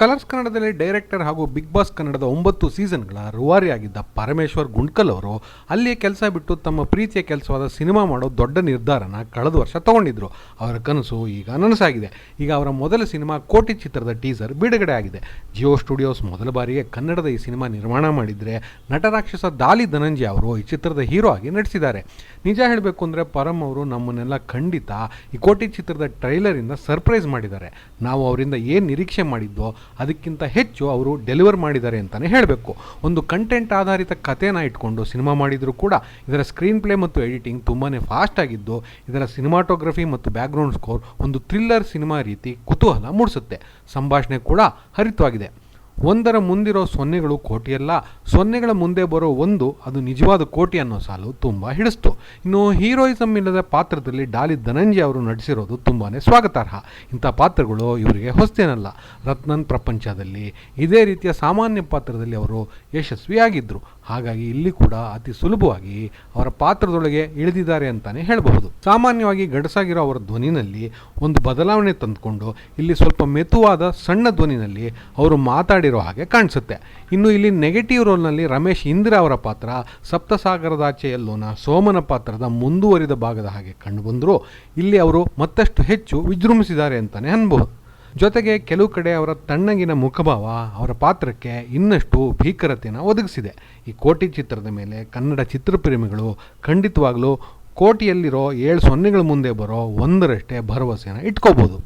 Colours ಕನ್ನಡದಲ್ಲಿ director ಹಾಗೂ big boss ಕನ್ನಡದ ಒಂಬತ್ತು ಸೀಸನ್ಗಳ ರೂವಾರಿಯಾಗಿದ್ದ ಪರಮೇಶ್ವರ್ ಗುಂಡ್ಕಲ್ ಅವರು ಅಲ್ಲಿಯೇ ಕೆಲಸ ಬಿಟ್ಟು ತಮ್ಮ ಪ್ರೀತಿಯ ಕೆಲಸವಾದ ಸಿನಿಮಾ ಮಾಡೋ ದೊಡ್ಡ ನಿರ್ಧಾರನ ಕಳೆದ ವರ್ಷ ತಗೊಂಡಿದ್ರು. ಅವರ ಕನಸು ಈಗ ನನಸಾಗಿದೆ. ಈಗ ಅವರ ಮೊದಲ ಸಿನಿಮಾ ಕೋಟಿ ಚಿತ್ರದ ಟೀಸರ್ ಬಿಡುಗಡೆ ಆಗಿದೆ. ಜಿಯೋ ಸ್ಟುಡಿಯೋಸ್ ಮೊದಲ ಬಾರಿಗೆ ಕನ್ನಡದ ಈ ಸಿನಿಮಾ ನಿರ್ಮಾಣ ಮಾಡಿದರೆ ನಟರಾಕ್ಷಸ ದಾಲಿ ಧನಂಜಯ ಅವರು ಈ ಚಿತ್ರದ ಹೀರೋ ಆಗಿ ನಟಿಸಿದ್ದಾರೆ. ನಿಜ ಹೇಳಬೇಕು ಅಂದರೆ ಪರಮ್ ಅವರು ನಮ್ಮನ್ನೆಲ್ಲ ಖಂಡಿತ ಈ ಕೋಟಿ ಚಿತ್ರದ ಟ್ರೈಲರಿಂದ ಸರ್ಪ್ರೈಸ್ ಮಾಡಿದ್ದಾರೆ. ನಾವು ಅವರಿಂದ ಏನು ನಿರೀಕ್ಷೆ ಮಾಡಿದ್ದೋ ಅದಕ್ಕಿಂತ ಹೆಚ್ಚು ಅವರು ಡೆಲಿವರ್ ಮಾಡಿದ್ದಾರೆ ಅಂತಲೇ ಹೇಳಬೇಕು. ಒಂದು ಕಂಟೆಂಟ್ ಆಧಾರಿತ ಕಥೆನ ಇಟ್ಕೊಂಡು ಸಿನಿಮಾ ಮಾಡಿದರೂ ಕೂಡ ಇದರ ಸ್ಕ್ರೀನ್ ಪ್ಲೇ ಮತ್ತು ಎಡಿಟಿಂಗ್ ತುಂಬಾ ಫಾಸ್ಟ್ ಆಗಿದ್ದು, ಇದರ ಸಿನಿಮಾಟೋಗ್ರಫಿ ಮತ್ತು ಬ್ಯಾಕ್ಗ್ರೌಂಡ್ ಸ್ಕೋರ್ ಒಂದು ಥ್ರಿಲ್ಲರ್ ಸಿನಿಮಾ ರೀತಿ ಕುತೂಹಲ ಮೂಡಿಸುತ್ತೆ. ಸಂಭಾಷಣೆ ಕೂಡ ಹರಿತವಾಗಿದೆ. ಒಂದರ ಮುಂದಿರೋ ಸೊನ್ನೆಗಳು ಕೋಟಿಯಲ್ಲ. ಸೊನ್ನೆಗಳ ಮುಂದೆ ಬರೋ ಒಂದು, ಅದು ನಿಜವಾದ ಕೋಟಿ ಅನ್ನೋ ಸಾಲು ತುಂಬ ಹಿಡಿಸ್ತು. ಇನ್ನು ಹೀರೋಯಿಸಮ್ ಇಲ್ಲದ ಪಾತ್ರದಲ್ಲಿ ಡಾಲಿ ಧನಂಜಯ ಅವರು ನಟಿಸಿರೋದು ತುಂಬಾ ಸ್ವಾಗತಾರ್ಹ. ಇಂಥ ಪಾತ್ರಗಳು ಇವರಿಗೆ ಹೊಸ್ತೇನಲ್ಲ ರತ್ನನ್ ಪ್ರಪಂಚದಲ್ಲಿ ಇದೇ ರೀತಿಯ ಸಾಮಾನ್ಯ ಪಾತ್ರದಲ್ಲಿ ಅವರು ಯಶಸ್ವಿಯಾಗಿದ್ದರು ಹಾಗಾಗಿ ಇಲ್ಲಿ ಕೂಡ ಅತಿ ಸುಲಭವಾಗಿ ಅವರ ಪಾತ್ರದೊಳಗೆ ಇಳಿದಿದ್ದಾರೆ ಅಂತಾನೆ ಹೇಳಬಹುದು. ಸಾಮಾನ್ಯವಾಗಿ ಗಡಸಾಗಿರೋ ಅವರ ಧ್ವನಿನಲ್ಲಿ ಒಂದು ಬದಲಾವಣೆ ತಂದುಕೊಂಡು, ಇಲ್ಲಿ ಸ್ವಲ್ಪ ಮೆತುವಾದ ಸಣ್ಣ ಧ್ವನಿನಲ್ಲಿ ಅವರು ಮಾತಾಡಿರೋ ಹಾಗೆ ಕಾಣಿಸುತ್ತೆ. ಇನ್ನು ಇಲ್ಲಿ ನೆಗೆಟಿವ್ ರೋಲ್ನಲ್ಲಿ ರಮೇಶ್ ಇಂದಿರಾ ಅವರ ಪಾತ್ರ ಸಪ್ತಸಾಗರದಾಚೆಯಲ್ಲೋನ ಸೋಮನ ಪಾತ್ರದ ಮುಂದುವರಿದ ಭಾಗದ ಹಾಗೆ ಕಂಡುಬಂದರೂ ಇಲ್ಲಿ ಅವರು ಮತ್ತಷ್ಟು ಹೆಚ್ಚು ವಿಜೃಂಭಿಸಿದ್ದಾರೆ ಅಂತಲೇ ಅನ್ಬೋದು. ಜೊತೆಗೆ ಕೆಲವು ಕಡೆ ಅವರ ತಣ್ಣಗಿನ ಮುಖಭಾವ ಅವರ ಪಾತ್ರಕ್ಕೆ ಇನ್ನಷ್ಟು ಭೀಕರತೆಯನ್ನು ಒದಗಿಸಿದೆ. ಈ ಕೋಟಿ ಚಿತ್ರದ ಮೇಲೆ ಕನ್ನಡ ಚಿತ್ರಪ್ರೇಮಿಗಳು ಖಂಡಿತವಾಗಲೂ ಕೋಟಿಯಲ್ಲಿರೋ ಏಳು ಸೊನ್ನೆಗಳ ಮುಂದೆ ಬರೋ ಒಂದರಷ್ಟೇ ಭರವಸೆಯನ್ನು ಇಟ್ಕೋಬೋದು.